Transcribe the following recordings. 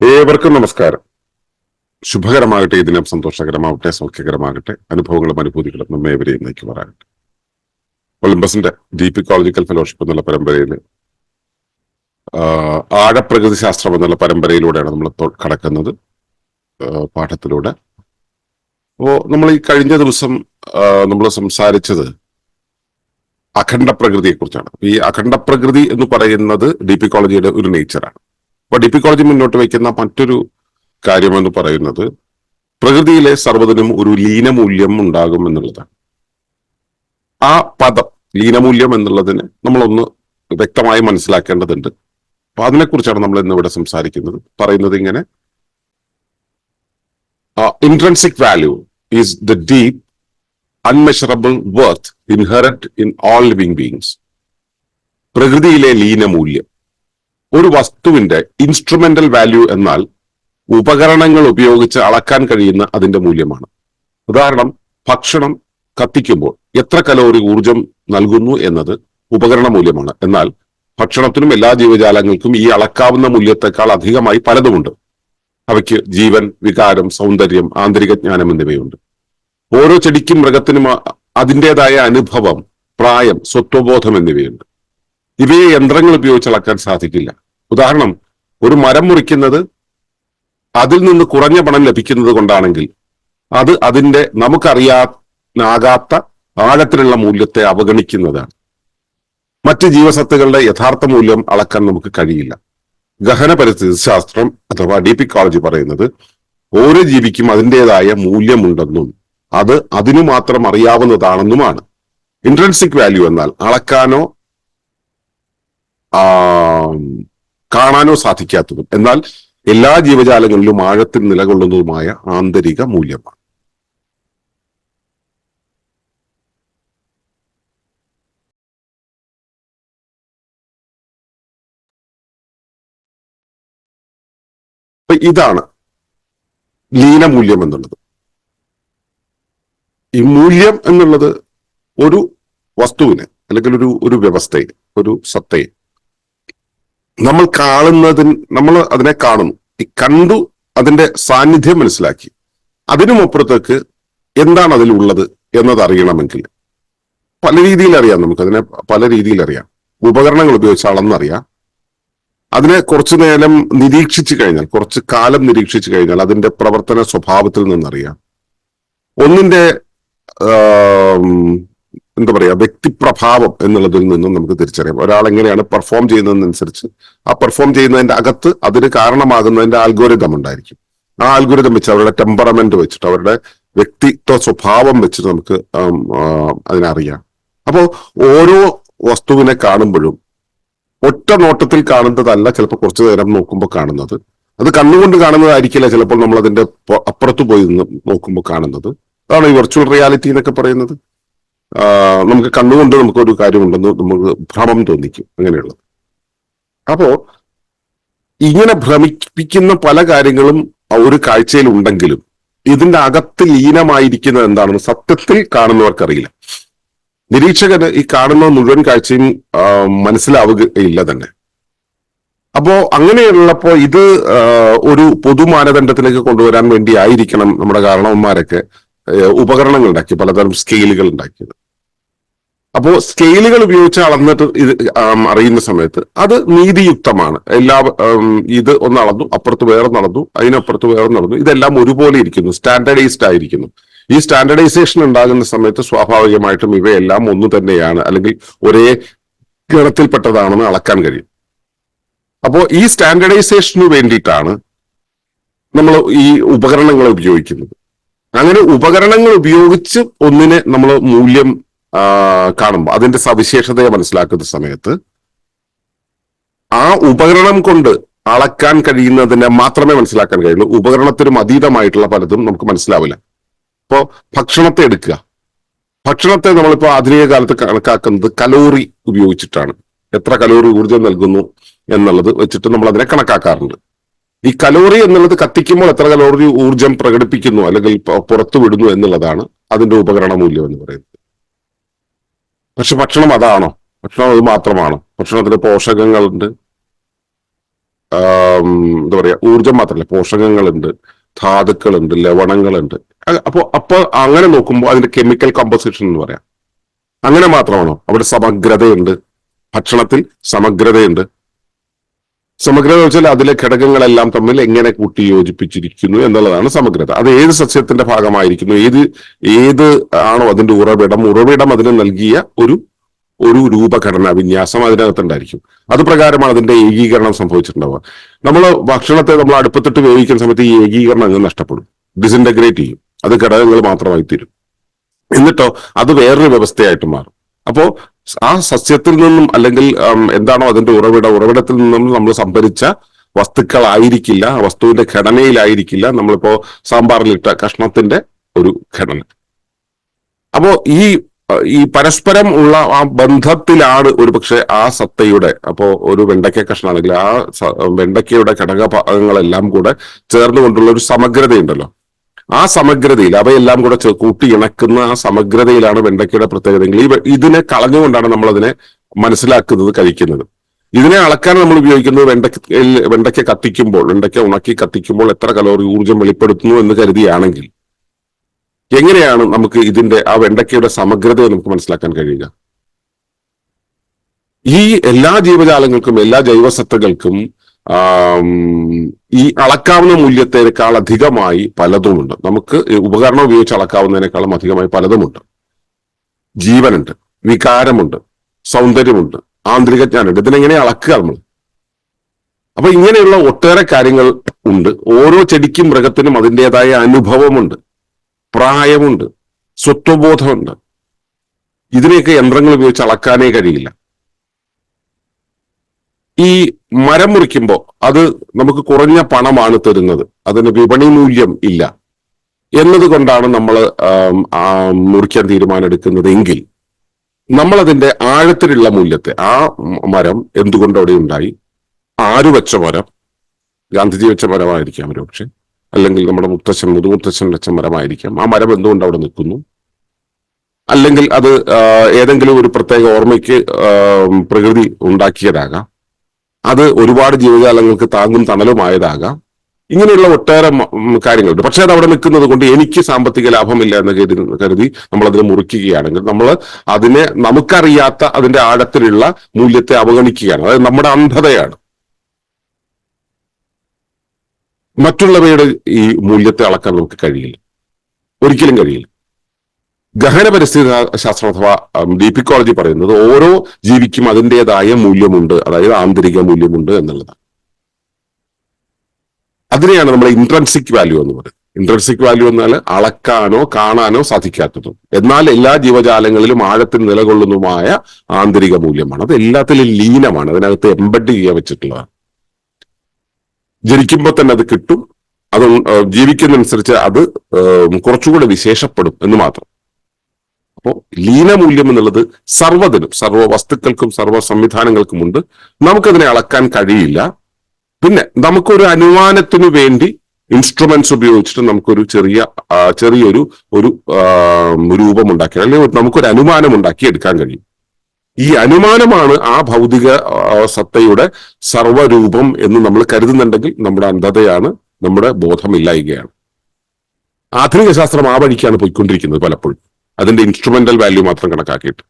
ഏവർക്കും നമസ്കാരം. ശുഭകരമാകട്ടെ ഈ ദിനം സൗഖ്യകരമാകട്ടെ അനുഭവങ്ങളും അനുഭൂതികളും നമ്മെ ഏവരെയും നയിക്കുമാറാകട്ടെ ഒളിമ്പസിന്റെ ഡീപിക്കോളജിക്കൽ ഫെലോഷിപ്പ് എന്നുള്ള പരമ്പരയിൽ ആഴപ്രകൃതി ശാസ്ത്രം എന്നുള്ള പരമ്പരയിലൂടെയാണ് നമ്മൾ കടക്കുന്നത് പാഠത്തിലൂടെ. അപ്പോ നമ്മൾ ഈ കഴിഞ്ഞ ദിവസം നമ്മൾ സംസാരിച്ചത് അഖണ്ഡ പ്രകൃതിയെ കുറിച്ചാണ് ഈ അഖണ്ഡ പ്രകൃതി എന്ന് പറയുന്നത് ഡീപിക്കോളജിയുടെ ഒരു നേച്ചറാണ് അപ്പൊ ഡിപ്പിക്കോളജി മുന്നോട്ട് വയ്ക്കുന്ന മറ്റൊരു കാര്യമെന്ന് പറയുന്നത് പ്രകൃതിയിലെ സർവതിനും ഒരു ലീനമൂല്യം ഉണ്ടാകും എന്നുള്ളതാണ്. ആ പദം ലീനമൂല്യം എന്നുള്ളതിന് നമ്മളൊന്ന് വ്യക്തമായി മനസ്സിലാക്കേണ്ടതുണ്ട്. അപ്പൊ അതിനെക്കുറിച്ചാണ് നമ്മൾ ഇന്ന് ഇവിടെ സംസാരിക്കുന്നത്. പറയുന്നത് ഇങ്ങനെ intrinsic value is the deep unmeasurable worth inherent in all living beings പ്രകൃതിയിലെ ലീനമൂല്യം ഒരു വസ്തുവിന്റെ ഇൻസ്ട്രുമെന്റൽ വാല്യൂ എന്നാൽ ഉപകരണങ്ങൾ ഉപയോഗിച്ച് അളക്കാൻ കഴിയുന്ന അതിന്റെ മൂല്യമാണ്. ഉദാഹരണം ഭക്ഷണം കത്തിക്കുമ്പോൾ എത്ര കലോറി ഊർജം നൽകുന്നു എന്നത് ഉപകരണ മൂല്യമാണ്. എന്നാൽ ഭക്ഷണത്തിനും എല്ലാ ജീവജാലങ്ങൾക്കും ഈ അളക്കാവുന്ന മൂല്യത്തെക്കാൾ അധികമായി പലതുമുണ്ട്. അവയ്ക്ക് ജീവൻ വികാരം സൗന്ദര്യം ആന്തരിക ജ്ഞാനം എന്നിവയുണ്ട്. ഓരോ ചെടിക്കും മൃഗത്തിനും അതിന്റെതായ അനുഭവം പ്രായം സ്വത്വബോധം എന്നിവയുണ്ട്. ഇവയെ യന്ത്രങ്ങൾ ഉപയോഗിച്ച് അളക്കാൻ സാധിക്കില്ല. ഉദാഹരണം ഒരു മരം മുറിക്കുന്നത് അതിൽ നിന്ന് കുറഞ്ഞ പണം ലഭിക്കുന്നത് കൊണ്ടാണെങ്കിൽ അത് അതിന്റെ നമുക്കറിയാനാകാത്ത ആഴത്തിലുള്ള മൂല്യത്തെ അവഗണിക്കുന്നതാണ്. മറ്റ് ജീവസത്തുക്കളുടെ യഥാർത്ഥ മൂല്യം അളക്കാൻ നമുക്ക് കഴിയില്ല. ഗഹന പരിസ്ഥിതി ശാസ്ത്രം അഥവാ ഡീപിക്കോളജി പറയുന്നത് ഓരോ ജീവിക്കും അതിന്റെതായ മൂല്യമുണ്ടെന്നും അത് അതിനു മാത്രം അറിയാവുന്നതാണെന്നുമാണ്. ഇൻട്രൻസിക് വാല്യൂ എന്നാൽ അളക്കാനോ കാണാനോ സാധിക്കാത്തതും. എന്നാൽ എല്ലാ ജീവജാലങ്ങളിലും ആഴത്തിൽ നിലകൊള്ളുന്നതുമായ ആന്തരിക മൂല്യമാണ്. ഇതാണ് ലീനമൂല്യം എന്നുള്ളത്. ഈ മൂല്യം എന്നുള്ളത് ഒരു വസ്തുവിന് അല്ലെങ്കിൽ ഒരു ഒരു വ്യവസ്ഥയെ ഒരു സത്തയെ നമ്മൾ കാണുന്നതിന് നമ്മൾ അതിനെ കാണുന്നു. ഈ കണ്ടു അതിന്റെ സാന്നിധ്യം മനസ്സിലാക്കി. അതിനുമപ്പുറത്തേക്ക് എന്താണ് അതിലുള്ളത് എന്നത് അറിയണമെങ്കിൽ. പല രീതിയിൽ അറിയാം നമുക്ക്. അതിനെ പല രീതിയിൽ അറിയാം. ഉപകരണങ്ങൾ ഉപയോഗിച്ച് അളന്നറിയാം. അതിനെ കുറച്ചു നേരം നിരീക്ഷിച്ചു കഴിഞ്ഞാൽ കുറച്ച് കാലം നിരീക്ഷിച്ചു കഴിഞ്ഞാൽ അതിന്റെ പ്രവർത്തന സ്വഭാവത്തിൽ നിന്നറിയാം. ഒന്നിന്റെ എന്താ പറയുക വ്യക്തിപ്രഭാവം എന്നുള്ളതിൽ നിന്നും നമുക്ക് തിരിച്ചറിയാം. ഒരാൾ എങ്ങനെയാണ് പെർഫോം ചെയ്യുന്നതിനനുസരിച്ച് ആ പെർഫോം ചെയ്യുന്നതിന്റെ അകത്ത് അതിന് കാരണമാകുന്നതിന്റെ ആൽഗോരിതം ഉണ്ടായിരിക്കും. ആ ആൽഗോരിതം വെച്ച് അവരുടെ ടെമ്പറമെന്റ് വെച്ചിട്ട് അവരുടെ വ്യക്തിത്വ സ്വഭാവം വെച്ചിട്ട് നമുക്ക് അതിനറിയാം. അപ്പോ ഓരോ വസ്തുവിനെ കാണുമ്പോഴും ഒറ്റ നോട്ടത്തിൽ കാണുന്നതല്ല ചിലപ്പോൾ കുറച്ചു നേരം നോക്കുമ്പോൾ കാണുന്നത്. അത് കണ്ണുകൊണ്ട് കാണുന്നതായിരിക്കില്ല ചിലപ്പോൾ നമ്മൾ അതിന്റെ അപ്പുറത്ത് പോയി നിന്ന് നോക്കുമ്പോൾ കാണുന്നത്. അതാണ് ഈ വെർച്വൽ റിയാലിറ്റി എന്നൊക്കെ പറയുന്നത്. നമുക്ക് കണ്ണുകൊണ്ട് നമുക്ക് ഒരു കാര്യമുണ്ടെന്ന് നമുക്ക് ഭ്രമം തോന്നിക്കും. അങ്ങനെയുള്ളത്. അപ്പോ ഇങ്ങനെ ഭ്രമിപ്പിക്കുന്ന പല കാര്യങ്ങളും ഒരു കാഴ്ചയിൽ ഉണ്ടെങ്കിലും ഇതിന്റെ അകത്ത് ലീനമായിരിക്കുന്നത് എന്താണെന്ന് സത്യത്തിൽ കാണുന്നവർക്കറിയില്ല. നിരീക്ഷകന് ഈ കാണുന്ന മുഴുവൻ കാഴ്ചയും മനസ്സിലാവുകയില്ല തന്നെ. അപ്പോ അങ്ങനെയുള്ളപ്പോ ഇത് ഒരു പൊതു മാനദണ്ഡത്തിലേക്ക് കൊണ്ടുവരാൻ വേണ്ടി ആയിരിക്കണം നമ്മുടെ കാരണവന്മാരൊക്കെ ഉപകരണങ്ങൾ ഉണ്ടാക്കി പലതരം സ്കെയിലുകൾ ഉണ്ടാക്കിയത്. അപ്പോ സ്കെയിലുകൾ ഉപയോഗിച്ച് അളന്നിട്ട് ഇത് അറിയുന്ന സമയത്ത് അത് നീതിയുക്തമാണ്. എല്ലാ ഇത് ഒന്ന് അളന്നു അപ്പുറത്ത് വേറെ നടന്നു അതിനപ്പുറത്ത് വേറെ നടന്നു ഇതെല്ലാം ഒരുപോലെ ഇരിക്കുന്നു സ്റ്റാൻഡേർഡൈസ്ഡ് ആയിരിക്കുന്നു. ഈ സ്റ്റാൻഡേർഡൈസേഷൻ ഉണ്ടാകുന്ന സമയത്ത് സ്വാഭാവികമായിട്ടും ഇവയെല്ലാം ഒന്ന് തന്നെയാണ് അല്ലെങ്കിൽ ഒരേ ഗണത്തിൽപ്പെട്ടതാണെന്ന് അളക്കാൻ കഴിയും. അപ്പോൾ ഈ സ്റ്റാൻഡേർഡൈസേഷന് വേണ്ടിയിട്ടാണ് നമ്മൾ ഈ ഉപകരണങ്ങൾ ഉപയോഗിക്കുന്നത്. അങ്ങനെ ഉപകരണങ്ങൾ ഉപയോഗിച്ച് ഒന്നിനെ നമ്മൾ മൂല്യം കാണുമ്പോൾ അതിന്റെ സവിശേഷതയെ മനസ്സിലാക്കുന്ന സമയത്ത് ആ ഉപകരണം കൊണ്ട് അളക്കാൻ കഴിയുന്നതിനെ മാത്രമേ മനസ്സിലാക്കാൻ കഴിയുള്ളൂ. ഉപകരണത്തിനും അതീതമായിട്ടുള്ള പലതും നമുക്ക് മനസ്സിലാവില്ല. ഇപ്പോ ഭക്ഷണത്തെ എടുക്കുക. ഭക്ഷണത്തെ നമ്മളിപ്പോ ആധുനിക കാലത്ത് കണക്കാക്കുന്നത് കലോറി ഉപയോഗിച്ചിട്ടാണ്. എത്ര കലോറി ഊർജം നൽകുന്നു എന്നുള്ളത് വെച്ചിട്ട് നമ്മൾ അതിനെ കണക്കാക്കാറുണ്ട്. ഈ കലോറി എന്നുള്ളത് കത്തിക്കുമ്പോൾ എത്ര കലോറി ഊർജം പ്രകടിപ്പിക്കുന്നു അല്ലെങ്കിൽ പുറത്തു വിടുന്നു എന്നുള്ളതാണ് അതിന്റെ ഉപകരണ മൂല്യം എന്ന് പറയുന്നത്. പക്ഷെ ഭക്ഷണം അതാണോ. ഭക്ഷണം അത് മാത്രമാണ്. ഭക്ഷണത്തിന് പോഷകങ്ങളുണ്ട്. എന്താ പറയാ ഊർജം മാത്രമല്ല പോഷകങ്ങളുണ്ട് ധാതുക്കളുണ്ട് ലവണങ്ങളുണ്ട്. അപ്പോൾ അപ്പോൾ അപ്പൊ അങ്ങനെ നോക്കുമ്പോൾ അതിന്റെ കെമിക്കൽ കമ്പോസിഷൻ എന്ന് പറയാം. അങ്ങനെ മാത്രമാണോ? അവിടെ സമഗ്രതയുണ്ട്. ഭക്ഷണത്തിൽ സമഗ്രതയുണ്ട്. സമഗ്രത വെച്ചാൽ അതിലെ ഘടകങ്ങളെല്ലാം തമ്മിൽ എങ്ങനെ കൂട്ടി യോജിപ്പിച്ചിരിക്കുന്നു എന്നുള്ളതാണ് സമഗ്രത. അത് ഏത് സസ്യത്തിന്റെ ഭാഗമായിരിക്കുന്നു? ഏത് ഏത് ആണോ അതിന്റെ ഉറവിടം? ഉറവിടം അതിന് നൽകിയ ഒരു ഒരു രൂപഘടന വിന്യാസം അതിനകത്തുണ്ടായിരിക്കും. അത് പ്രകാരമാണ് അതിന്റെ ഏകീകരണം സംഭവിച്ചിട്ടുണ്ടാവുക. നമ്മൾ ഭക്ഷണത്തെ നമ്മൾ അടുപ്പത്തിട്ട് വേവിക്കുന്ന സമയത്ത് ഈ ഏകീകരണം അങ്ങ് നഷ്ടപ്പെടും. ഡിസിന്റഗ്രേറ്റ് ചെയ്യും. അത് ഘടകങ്ങൾ മാത്രമായി തീരും എന്നിട്ടോ അത് വേറൊരു വ്യവസ്ഥയായിട്ട് മാറും. അപ്പോ ആ സസ്യത്തിൽ നിന്നും അല്ലെങ്കിൽ എന്താണോ അതിന്റെ ഉറവിടം ഉറവിടത്തിൽ നിന്നും നമ്മൾ സംഭരിച്ച വസ്തുക്കളായിരിക്കില്ല വസ്തുവിന്റെ ഘടനയിലായിരിക്കില്ല നമ്മളിപ്പോ സാമ്പാറിലിട്ട കഷ്ണത്തിന്റെ ഒരു ഘടന. അപ്പോ ഈ ഈ പരസ്പരം ഉള്ള ആ ബന്ധത്തിലാണ് ഒരു പക്ഷെ ആ സത്തയുടെ അപ്പോ ഒരു വെണ്ടയ്ക്ക കഷ്ണം അല്ലെങ്കിൽ ആ വെണ്ടയ്ക്കയുടെ ഘടകഭാഗങ്ങളെല്ലാം കൂടെ ചേർന്നുകൊണ്ടുള്ള ഒരു സമഗ്രതയുണ്ടല്ലോ. ആ സമഗ്രതയിൽ അവയെല്ലാം കൂടെ കൂട്ടി ഇണക്കുന്ന ആ സമഗ്രതയിലാണ് വെണ്ടയ്ക്കയുടെ പ്രത്യേകതകൾ. ഈ ഇതിനെ കളഞ്ഞുകൊണ്ടാണ് നമ്മൾ അതിനെ മനസ്സിലാക്കുന്നത് കഴിക്കുന്നത്. ഇതിനെ അളക്കാൻ നമ്മൾ ഉപയോഗിക്കുന്നത് വെണ്ടയ്ക്കയിൽ വെണ്ടയ്ക്ക കത്തിക്കുമ്പോൾ വെണ്ടയ്ക്ക ഉണക്കി കത്തിക്കുമ്പോൾ എത്ര കലോറി ഊർജം വെളിപ്പെടുത്തുന്നു എന്ന് കരുതിയാണെങ്കിൽ എങ്ങനെയാണ് നമുക്ക് ഇതിന്റെ ആ വെണ്ടയ്ക്കയുടെ സമഗ്രതയെ നമുക്ക് മനസ്സിലാക്കാൻ കഴിയുക? ഈ എല്ലാ ജീവജാലങ്ങൾക്കും എല്ലാ ജൈവസത്തകൾക്കും ഈ അളക്കാവുന്ന മൂല്യത്തേക്കാൾ അധികമായി പലതുമുണ്ട്. നമുക്ക് ഉപകരണം ഉപയോഗിച്ച് അളക്കാവുന്നതിനേക്കാളും അധികമായി പലതുമുണ്ട്. ജീവനുണ്ട് വികാരമുണ്ട് സൗന്ദര്യമുണ്ട് ആന്തരിക ജ്ഞാനമുണ്ട് ഇതിനെങ്ങനെ അളക്കുക നമ്മൾ? അപ്പൊ ഇങ്ങനെയുള്ള ഒട്ടേറെ കാര്യങ്ങൾ ഉണ്ട്. ഓരോ ചെടിക്കും മൃഗത്തിനും അതിന്റെതായ അനുഭവമുണ്ട് പ്രായമുണ്ട് സ്വത്വബോധമുണ്ട്. ഇതിനെയൊക്കെ യന്ത്രങ്ങൾ ഉപയോഗിച്ച് അളക്കാനേ കഴിയില്ല. ഈ മരം മുറിക്കുമ്പോൾ അത് നമുക്ക് കുറഞ്ഞ പണമാണ് തരുന്നത്. അതിന് വിപണി മൂല്യം ഇല്ല. എന്നതുകൊണ്ടാണ് നമ്മൾ മുറിക്കാൻ തീരുമാനം എങ്കിൽ നമ്മൾ അതിന്റെ ആഴത്തിലുള്ള മൂല്യത്തെ ആ മരം എന്തുകൊണ്ട് അവിടെ ഉണ്ടായി? ആര് വെച്ച മരം? ഗാന്ധിജി വെച്ച മരമായിരിക്കാം ഒരു പക്ഷെ അല്ലെങ്കിൽ നമ്മുടെ മുത്തച്ഛൻ മുതുമുത്തച്ഛൻ വെച്ച മരമായിരിക്കാം. ആ മരം എന്തുകൊണ്ട് അവിടെ നിൽക്കുന്നു? അല്ലെങ്കിൽ അത് ഏതെങ്കിലും ഒരു പ്രത്യേക ഓർമ്മയ്ക്ക് പ്രകൃതി ഉണ്ടാക്കിയതാകാം. അത് ഒരുപാട് ജീവജാലങ്ങൾക്ക് താങ്ങും തണലുമായതാകാം ഇങ്ങനെയുള്ള ഒട്ടേറെ കാര്യങ്ങളുണ്ട്. പക്ഷേ അത് അവിടെ നിൽക്കുന്നത് കൊണ്ട് എനിക്ക് സാമ്പത്തിക ലാഭമില്ല എന്ന് കരുതി കരുതി നമ്മൾ അതിനെ മുറിക്കുകയാണെങ്കിൽ നമ്മൾ അതിനെ നമുക്കറിയാത്ത അതിന്റെ ആഴത്തിലുള്ള മൂല്യത്തെ അവഗണിക്കുകയാണ്. അതായത് നമ്മുടെ അന്ധതയാണ്. മറ്റുള്ളവയുടെ ഈ മൂല്യത്തെ അളക്കാൻ നമുക്ക് കഴിയില്ല. ഒരിക്കലും കഴിയില്ല. ഗഹന പരിസ്ഥിതി ശാസ്ത്രം അഥവാ ഡീപിക്കോളജി പറയുന്നത് ഓരോ ജീവിക്കും അതിന്റെതായ മൂല്യമുണ്ട് അതായത് ആന്തരിക മൂല്യമുണ്ട് എന്നുള്ളതാണ്. അതിനെയാണ് നമ്മൾ ഇൻട്രൻസിക് വാല്യൂ എന്ന് പറയുന്നത്. ഇൻട്രൻസിക് വാല്യൂ എന്നാൽ അളക്കാനോ കാണാനോ സാധിക്കാത്തതും. എന്നാൽ എല്ലാ ജീവജാലങ്ങളിലും ആഴത്തിൽ നിലകൊള്ളുന്നതുമായ ആന്തരിക മൂല്യമാണ്. അത് എല്ലാത്തിലും ലീനമാണ്. അതിനകത്ത് എംബഡ് ചെയ്യാൻ വെച്ചിട്ടുള്ളതാണ്. ജനിക്കുമ്പോൾ തന്നെ അത് കിട്ടും. അത് ജീവിക്കുന്നതനുസരിച്ച് അത് കുറച്ചുകൂടെ വിശേഷപ്പെടും എന്ന് മാത്രം. അപ്പോ ലീനമൂല്യം എന്നുള്ളത് സർവതിനും സർവ വസ്തുക്കൾക്കും സർവ സംവിധാനങ്ങൾക്കുമുണ്ട് നമുക്കതിനെ അളക്കാൻ കഴിയില്ല. പിന്നെ നമുക്കൊരു അനുമാനത്തിനു വേണ്ടി ഇൻസ്ട്രുമെന്റ്സ് ഉപയോഗിച്ചിട്ട് നമുക്കൊരു ചെറിയ ചെറിയൊരു ഒരു രൂപം ഉണ്ടാക്കി അല്ലെങ്കിൽ നമുക്കൊരു അനുമാനം ഉണ്ടാക്കി എടുക്കാൻ കഴിയും. ഈ അനുമാനമാണ് ആ ഭൗതിക സത്തയുടെ സർവരൂപം എന്ന് നമ്മൾ കരുതുന്നുണ്ടെങ്കിൽ നമ്മുടെ അന്ധതയാണ് നമ്മുടെ ബോധമില്ലായികയാണ്. ആധുനിക ശാസ്ത്രം ആ വഴിക്കാണ് പോയിക്കൊണ്ടിരിക്കുന്നത് പലപ്പോഴും. അതിന്റെ ഇൻസ്ട്രുമെന്റൽ വാല്യൂ മാത്രം കണക്കാക്കിയിട്ട്.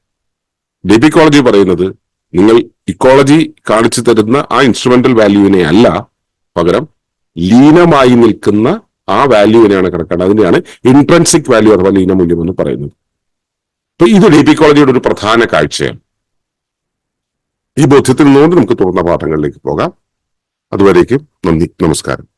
ഡിപിക്കോളജി പറയുന്നത് നിങ്ങൾ ഇക്കോളജി കാണിച്ചു തരുന്ന ആ ഇൻസ്ട്രുമെന്റൽ വാല്യൂവിനെ അല്ല പകരം ലീനമായി നിൽക്കുന്ന ആ വാല്യൂവിനെയാണ് കണക്കാണ് അതിനെയാണ് ഇൻട്രൻസിക് വാല്യൂ അഥവാ ലീനമൂല്യം എന്ന് പറയുന്നത്. അപ്പൊ ഇത് ഡിപിക്കോളജിയുടെ ഒരു പ്രധാന കാഴ്ചയാണ്. ഈ ബോധ്യത്തിൽ നിന്നുകൊണ്ട് നമുക്ക് തുറന്ന പാഠങ്ങളിലേക്ക് പോകാം. അതുവരേക്കും നന്ദി നമസ്കാരം.